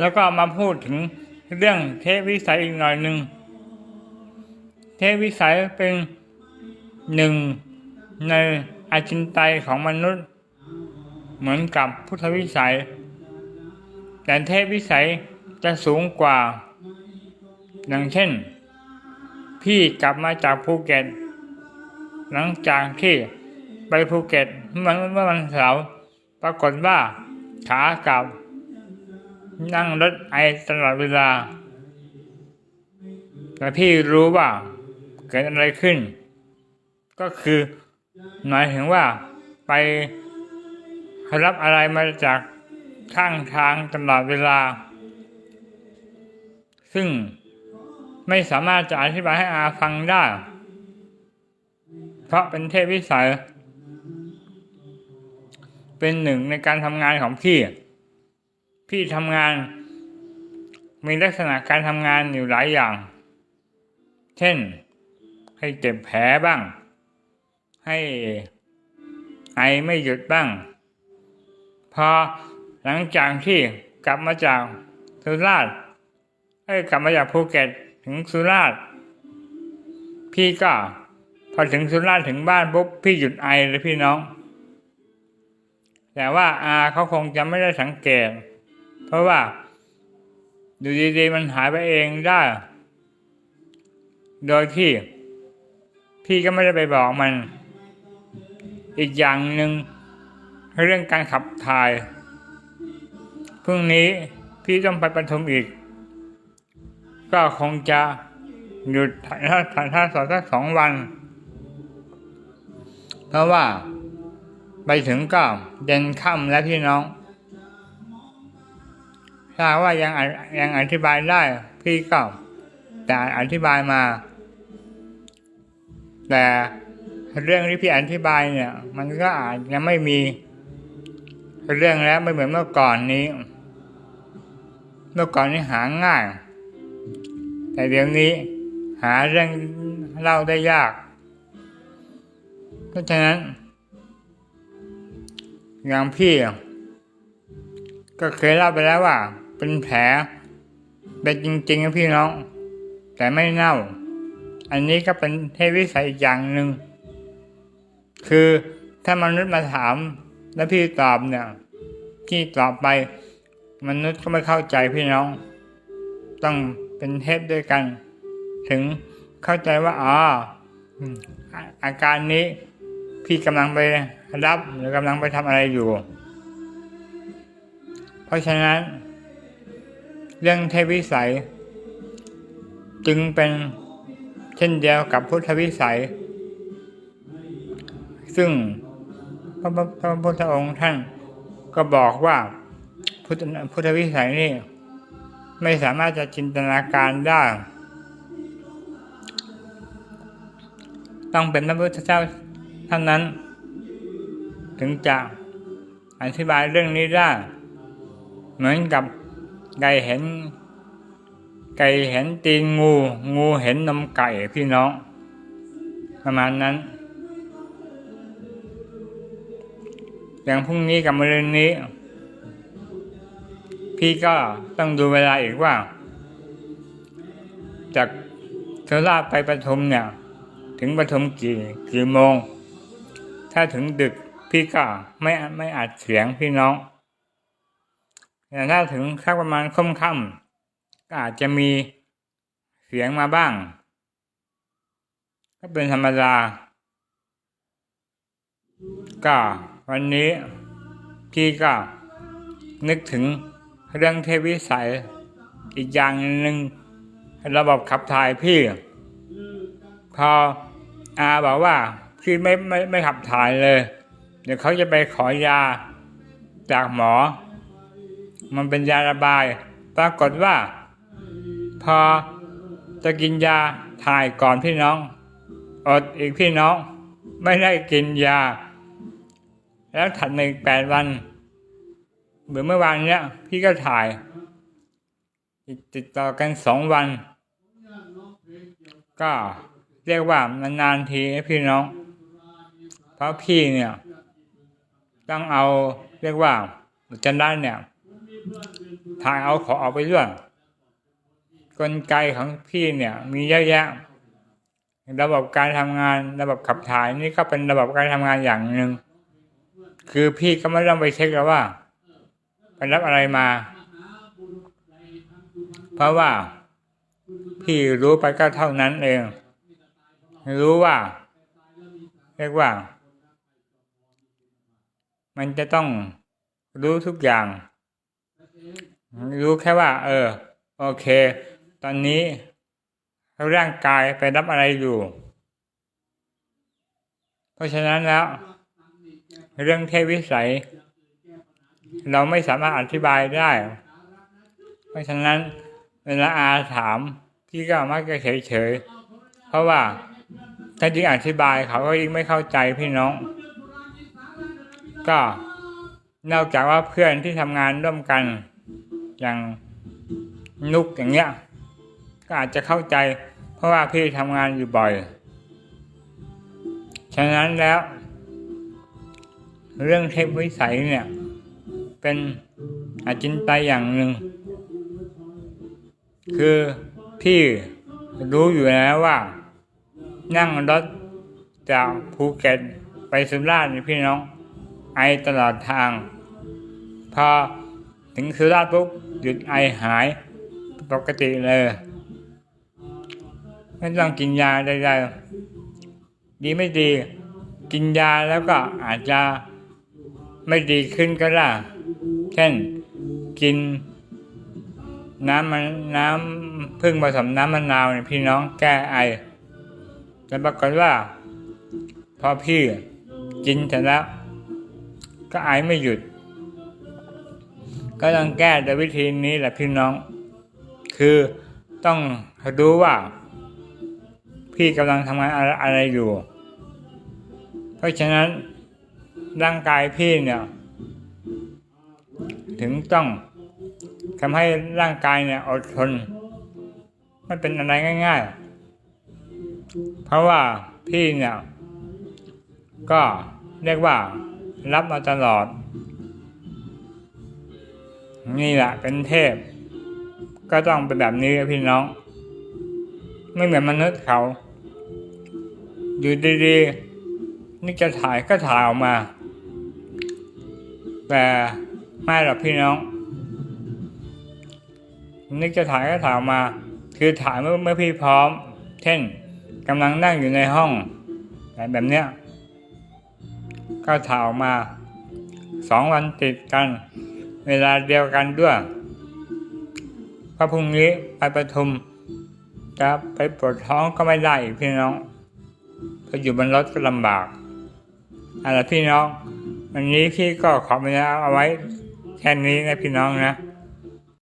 แล้วก็มาพูดถึงเรื่องเทพวิสัยอีกหน่อยหนึ่ง เทพวิสัยเป็นหนึ่งในอาชินไตยของมนุษย์ เหมือนกับพุทธวิสัย แต่เทพวิสัยจะสูงกว่า อย่างเช่น พี่กลับมาจากภูเก็ต หลังจากที่ไปภูเก็ตเมื่อเมื่อวันเสาร์ปรากฏว่าขากลับ นั่งรถไอตลอดเวลา แต่พี่รู้ว่าเกิดอะไรขึ้น ก็คือหมายถึงว่าไปรับอะไรมาจากข้างทางตลอดเวลา ซึ่งไม่สามารถจะอธิบายให้อาฟังได้ เพราะเป็นเทพวิสัย เป็นหนึ่งในการทำงานของพี่ พี่ทำงาน มีลักษณะการทำงานอยู่หลายอย่าง เช่น ให้เจ็บแผลบ้าง ให้ไอไม่หยุดบ้าง พอหลังจากที่กลับมาจากสุราษฎร์เอ้กลับมาจากภูเก็ตถึงสุราษฎร์พี่ก็พอถึงสุราษฎร์ถึงบ้านปุ๊บพี่หยุดไอเลยพี่น้อง แต่ว่าอาเขาคงจะไม่ได้สังเกต เพราะว่า อยู่ดีๆมันหายไปเองได้ โดยที่ พี่ก็ไม่ได้ไปบอกมัน อีกอย่างหนึ่งเรื่องการขับถ่ายพรุ่งนี้พี่ต้องไปประทุมอีก ก็คงจะหยุดถ่ายทอดถ่ายทอดสดสักสองวัน เพราะว่า ไปถึงก็เย็นค่ำแล้วพี่น้อง ถ้าว่ายังอยังอธิบายได้ พี่ก็จะอธิบายมา แต่เรื่องที่พี่อธิบายเนี่ย มันก็อาจยังไม่มี เรื่องแล้วไม่เหมือนเมื่อก่อนนี้ เมื่อก่อนนี้หาง่าย แต่เดี๋ยวนี้ หาเรื่องเล่าได้ยากเพราะฉะนั้นอย่างพี่ ก็เคยเล่าไปแล้วว่า เป็นแผลเป็นจริงๆนะพี่น้อง แต่ไม่เน่า อันนี้ก็เป็นเทวิสัยอีกอย่างหนึ่งคือถ้ามนุษย์มาถาม แล้วพี่ตอบเนี่ยพี่ตอบไป มนุษย์ก็ไม่เข้าใจพี่น้อง ต้องเป็นเทพด้วยกัน ถึงเข้าใจว่าอ๋ออาการนี้พี่กำลังไปรับหรือกำลังไปทำอะไรอยู่ เพราะฉะนั้น เรื่องเทวิสัย จึงเป็นเช่นเดียวกับพุทธวิสัย ซึ่งพระพระพระพุทธองค์ท่านก็บอกว่าพุทธพุทธวิสัยนี่ไม่สามารถจะจินตนาการได้ ต้องเป็นพระพุทธเจ้าเท่านั้น ถึงจะอธิบายเรื่องนี้ได้ เหมือนกับ ไก่เห็น ไก่เห็นตีนงู งูเห็นนมไก่พี่น้อง ประมาณนั้น อย่างพรุ่งนี้กับมะรืนนี้ พี่ก็ต้องดูเวลาอีกว่า จากเทราไปปทุมเนี่ย ถึงปทุมกี่กี่โมง ถ้าถึงดึกพี่ก็ไม่ไม่อัดเสียงพี่น้อง ถ้าถึงสักประมาณค่ำค่ำๆก็อาจจะมีเสียงมาบ้าง ก็เป็นธรรมดาก็วันนี้พี่ก็นึกถึงเรื่องเทวิสัย อีกอย่างหนึ่งระบบขับถ่ายพี่ พออาบอกว่าพี่ไม่ไม่ไม่ขับถ่ายเลย เดี๋ยวเขาจะไปขอยาจากหมอ มันเป็นยาระบาย ปรากฏว่า พอจะกินยาถ่ายก่อนพี่น้อง อดอีกพี่น้อง ไม่ได้กินยา แล้วถัดมาอีกแปดวันเหมือนเมื่อวานเนี้ย พี่ก็ถ่าย ติดต่อกันสองวัน ก็เรียกว่านานๆทีนะพี่น้อง เพราะพี่เนี่ย ต้องเอาเรียกว่าอุจจาระเนี่ย ถ่ายเอาของออกไปด้วยกลไกของพี่เนี่ย มีเยอะแยะ ระบบการทำงานระบบขับถ่ายนี่ก็เป็นระบบการทำงานอย่างหนึ่งคือพี่ก็ไม่ต้องไปเช็คแล้วว่าไปรับอะไรมา เพราะว่า พี่รู้ไปก็เท่านั้นเอง รู้ว่า เรียกว่า มันจะต้องรู้ทุกอย่าง รู้แค่ว่า เออ โอเค ตอนนี้ ร่างกายไปรับอะไรอยู่ เพราะฉะนั้นแล้ว เรื่องเทวิสัย เราไม่สามารถอธิบายได้ เพราะฉะนั้น เวลาอาถามพี่ก็มักจะเฉยๆเพราะว่าถ้ายิ่งอธิบายเขาก็ยิ่งไม่เข้าใจพี่น้อง ก็ นอกจากว่าเพื่อนที่ทำงานร่วมกัน อย่างนุกอย่างเงี้ย ก็อาจจะเข้าใจ เพราะว่าพี่ทำงานอยู่บ่อย ฉะนั้นแล้ว เรื่องเทพวิสัยเนี่ย เป็นอาจินไตยอย่างหนึ่ง คือพี่รู้อยู่แล้วว่า นั่งรถจากภูเก็ตไปสุราษฎร์นี่พี่น้อง ไอตลอดทาง พอถึงสุราษฎร์ปุ๊บหยุดไอหายปกติเลย ไม่ต้องกินยาใดๆดีไม่ดี กินยาแล้วก็อาจจะไม่ดีขึ้นก็ได้เช่นกินน้ำมันน้ำพึ่งผสมน้ำมะนาวเนี่ยพี่น้องแก้ไอแต่ปรากฏว่า พอพี่กินเสร็จแล้ว ก็ไอไม่หยุด ก็ต้องแก้โดยวิธีนี้แหละพี่น้อง คือต้องรู้ว่า พี่กำลังทำงานอะไรอยู่ เพราะฉะนั้นร่างกายพี่เนี่ย ถึงต้องทำให้ร่างกายเนี่ยอดทนไม่เป็นอะไรง่าย ๆ เพราะว่าพี่เนี่ย ก็เรียกว่า รับมาตลอด นี่แหละเป็นเทพ ก็ต้องเป็นแบบนี้พี่น้อง ไม่เหมือนมนุษย์เขา อยู่ดีๆนี่จะถ่ายก็ถ่ายออกมา แต่ไม่หรอกพี่น้องนึกจะถ่ายก็ถ่ายออกมา คือถ่ายเมื่อเมื่อพี่พร้อม เช่นกำลังนั่งอยู่ในห้องแบบเนี้ย ก็ถ่ายออกมาสองวันติดกัน เวลาเดียวกันด้วยพระพรุ่งนี้ไปประทุมจะไปปวดท้องก็ไม่ได้อีกพี่น้องพราะอยู่บนรถก็ลำบากอะไรพี่น้อง วันนี้พี่ก็ขอเวลาเอาไว้แค่นี้นะพี่น้องนะ